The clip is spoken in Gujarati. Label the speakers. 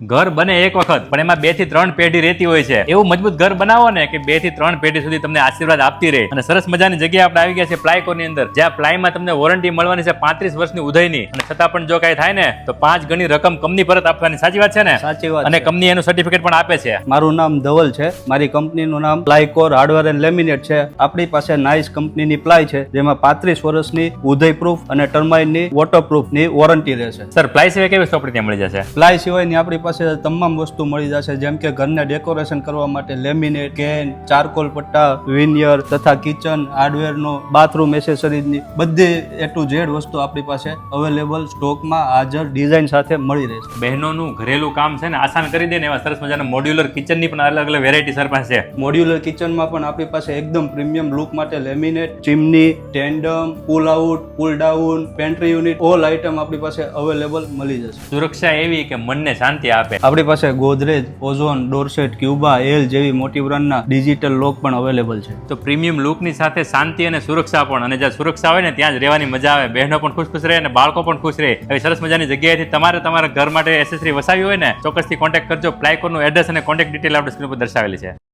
Speaker 1: ઘર બને એક વખત પણ એમાં બેથી ત્રણ પેઢી રહેતી હોય છે. એવું મજબૂત ઘર બનાવો ને કે બેથી ત્રણ પેઢી સુધી તમને આશીર્વાદ આપતી રહે. અને સરસ મજાની જગ્યાએ આપણે આવી ગયા છે પ્લાયકોની અંદર જ્યાં પ્લાયમાં તમને વોરંટી મળવાની છે પાંત્રીસ વર્ષની ઉદયની અને છતાં પણ જો કાંઈ થાય ને તો પાંચ ગણી રકમ કંપની પરત આપવાની. સાચી વાત છે ને?
Speaker 2: સાચી વાત
Speaker 1: અને કંપની એનું સર્ટિફિકેટ પણ આપે છે.
Speaker 2: મારું નામ ધવલ છે. મારી કંપનીનું નામ પ્લાયકોર હાર્ડવેર એન્ડ લેમિનેટ છે. આપણી પાસે નાઇસ કંપનીની પ્લાય છે જેમાં પાંત્રીસ વર્ષની ઉદય પ્રૂફ અને ટર્માઇનની વોટરપ્રૂફની વોરંટી રહેશે.
Speaker 1: સર પ્લાય સિવાય કેવી આપણે ત્યાં મળી જશે?
Speaker 2: પ્લાય સિવાયની આપણી પાસે તમામ વસ્તુ મળી જશે. જેમ કે ઘરને ડેકોરેશન કરવા માટે લેમિનેટ કેન ચારકોલ પટ્ટા વિનિયર તથા કિચન હાર્ડવેરનો બાથરૂમ એસેસરીઝની બધી એ ટુ ઝેડ વસ્તુ આપણી પાસે અવેલેબલ સ્ટોકમાં હાજર ડિઝાઇન સાથે મળી રહેશે
Speaker 1: બહેનોનું ઘરેલું કામ છે ને આસાન કરી દે ને એવા સરસ મજાના મોડ્યુલર કિચનની પણ અલગ અલગ વેરાયટી સર પાસે.
Speaker 2: મોડ્યુલર કિચનમાં પણ આપણી પાસે એકદમ પ્રીમિયમ લુક માટે laminate chimney tandem pull out pull down pantry unit all item આપણી પાસે અવેલેબલ મળી જશે.
Speaker 1: સુરક્ષા એવી કે મનને શાંતિ આપે.
Speaker 2: આપણી પાસે Godrej, Ozone, Dorset, Cuba, L જેવી મોટી બ્રાન્ડના ડિજિટલ લોક પણ અવેલેબલ છે.
Speaker 1: તો પ્રીમિયમ લુકની સાથે શાંતિ અને સુરક્ષા પણ, અને જ્યાં સુરક્ષા હોય ને ત્યાં જ રહેવાની મજા આવે. બહેનો પણ ખુશ રહે અને બાળકો પણ ખુશ રહે. એવી સરસ મજાની જગ્યાએથી તમારે તમારા ઘર માટે એસેસરી વસાવી હોય ને, ચોક્કસથી કોન્ટેક્ટ કરજો. પ્લાયકોનું એડ્રેસ અને કોન્ટેક્ટ ડિટેલ આપણે સ્ક્રીન પર દર્શાવેલી છે.